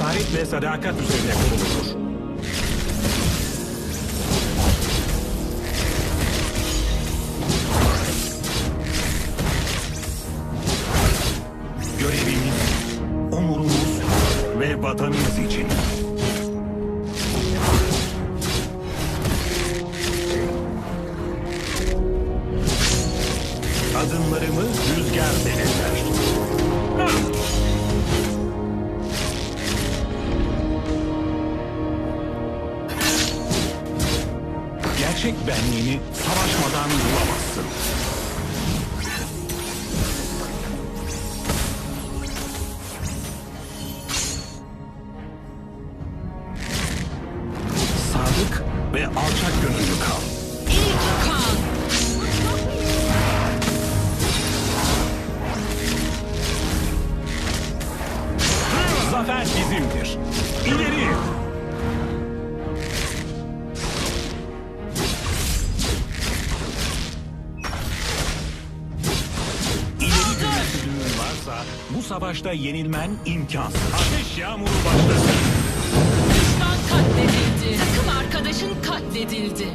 cesaret ve sadakat üzerine kuruludur. Görevimiz, onurumuz ve vatanımız için. Gerçek benliğini savaşmadan bulamazsın. Savaşta yenilmen imkansız. Ateş yağmuru başlasın. Düşman katledildi. Takım arkadaşın katledildi.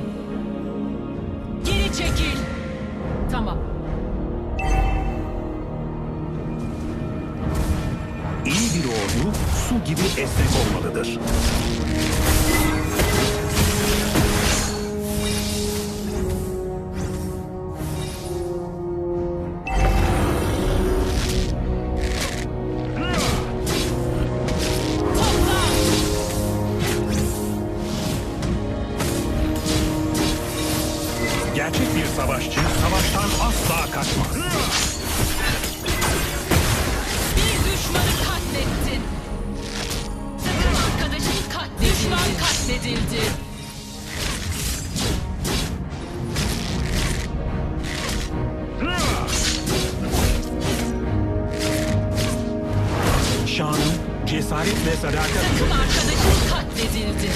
Geri çekil. Tamam. İyi bir ordu su gibi esnek olmalıdır. Savaşçı savaştan asla kaçmaz. Bir düşmanı katlettin. Takım arkadaşın katledildi. Düşman katledildi. Şanım, cesaret ve sadakat Takım arkadaşın katledildi.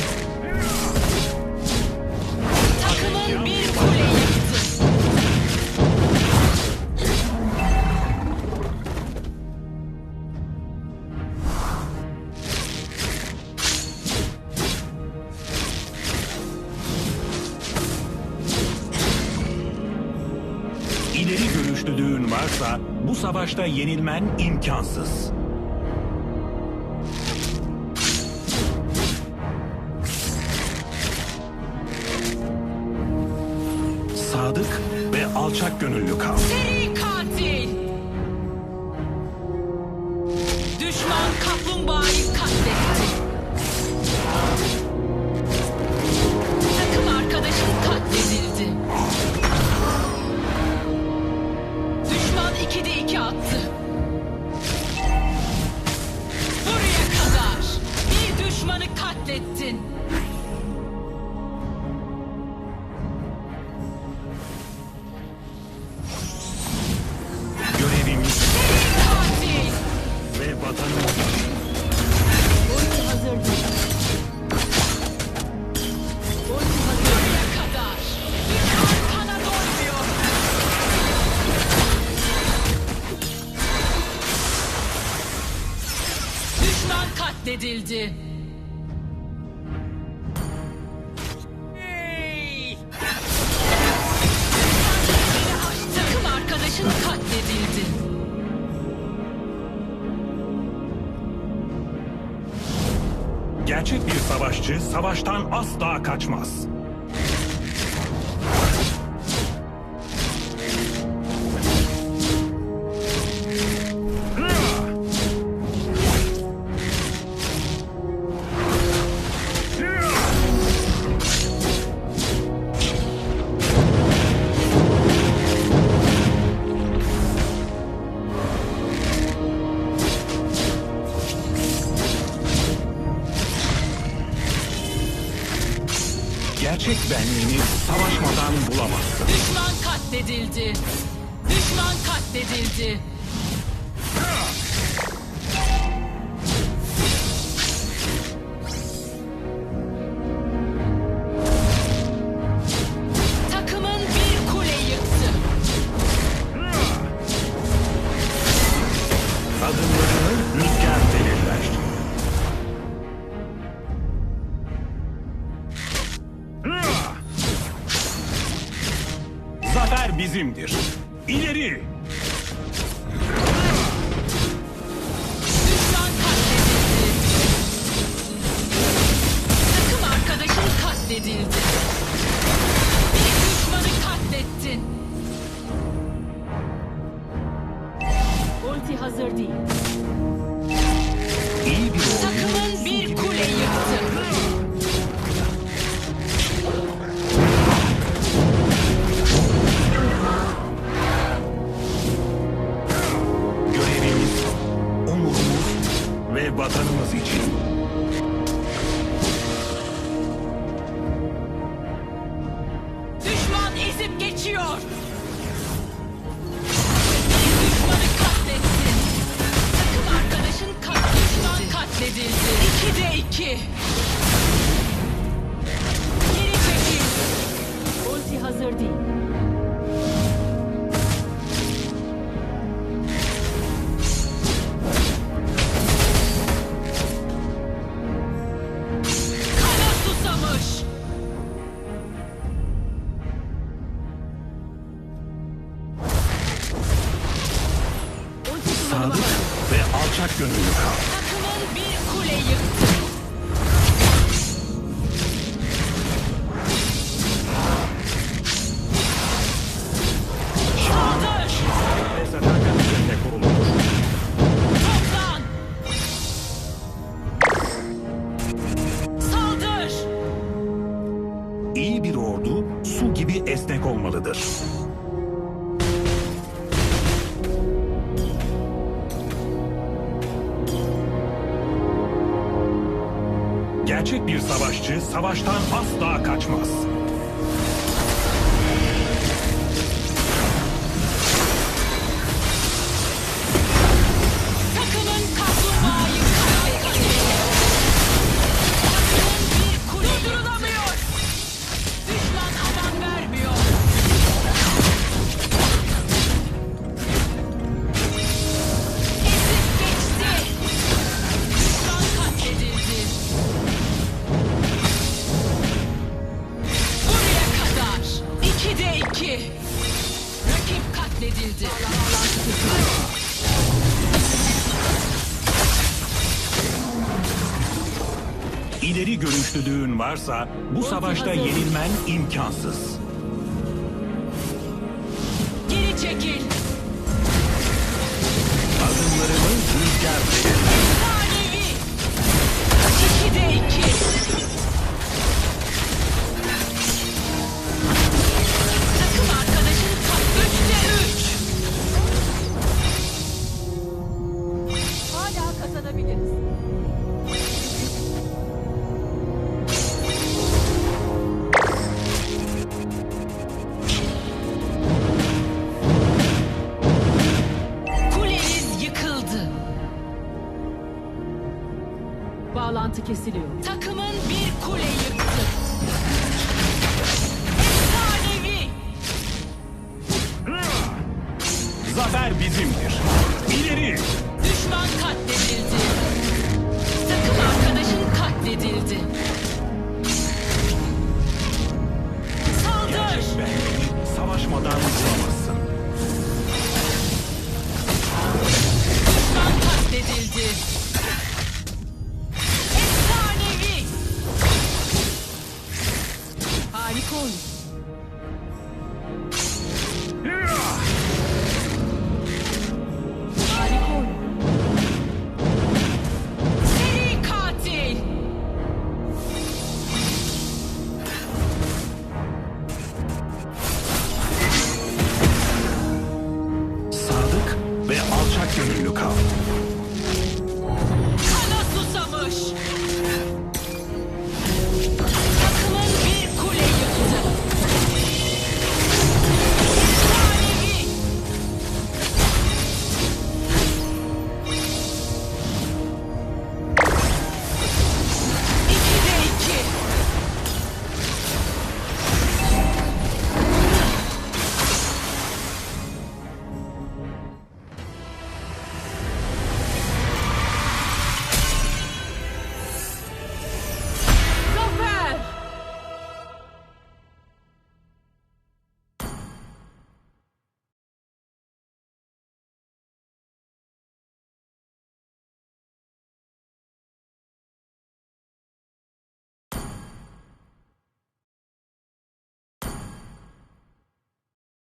Takımın bir kule İleri görüşlülüğün varsa bu savaşta yenilmen imkansız. Sadık ve alçak gönüllü kal. Seri katil. Düşman kaplumbağayı savaşçı savaştan asla kaçmaz. Gerçek benliğini savaşmadan bulamazsın. Düşman katledildi. Düşman katledildi. İleri! Düşman katledildi. Takım arkadaşın katledildi. Bir düşmanı katlettin. Ulti hazır değil. İyi bir geçiyor. Ve alçak gönüllü kal. Takımın bir kule yıktı. İyi bir ordu su gibi esnek olmalıdır. Savaşçı savaştan asla kaçmaz. İleri görüşlülüğün varsa bu savaşta yenilmen imkansız. Geri çekil. Adımlarını rüzgar verir. Bağlantı kesiliyor. Takımın bir kule Harika oyun. Harika oyun. Seri. Sadık ve alçak gönüllü kal.